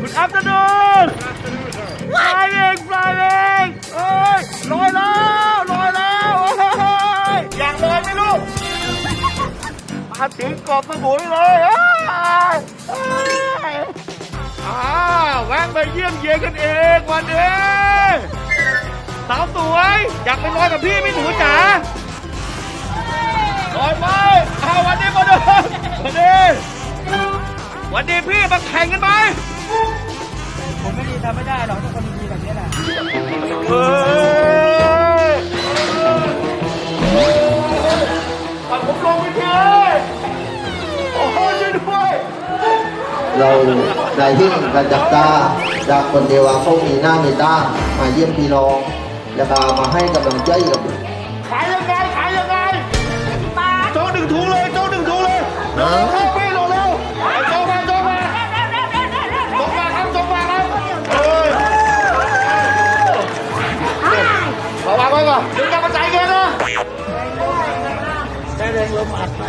คุณอัพตนูนปลายเองปลายเองเอ้ยลอยแล้วลอยแล้วโอ้ยอยากลอยไหมลูก มาถึงกาะสมุยเลยเอ้ยเอ้ยอ้าวแวะมาเยี่ยมเยียนกันเองวันเองสาวสวย อยากไปลอยกับพี่ไหม่หนูจ๋า มาแข่งกันไหมผมไม่ดีทำไม่ได้หรอกทุกคนดีแบบนี้แหละเฮ้ยปัดผมลงไปทีโอ้โหช่วยด้วยเราได้ที่กันจากตาจากคนเดียวว่าเขามีหน้ามีตามาเยี่ยมพี่น้องแล้วก็มาให้กำลังใจกับขายยังไงขายยังไงโจ๊กหนึ่งถุงเลยโจ๊กหนึ่งถุงเลย เดี๋กวจะมาจ่ยเงินนะได้แรงลมอัดไหม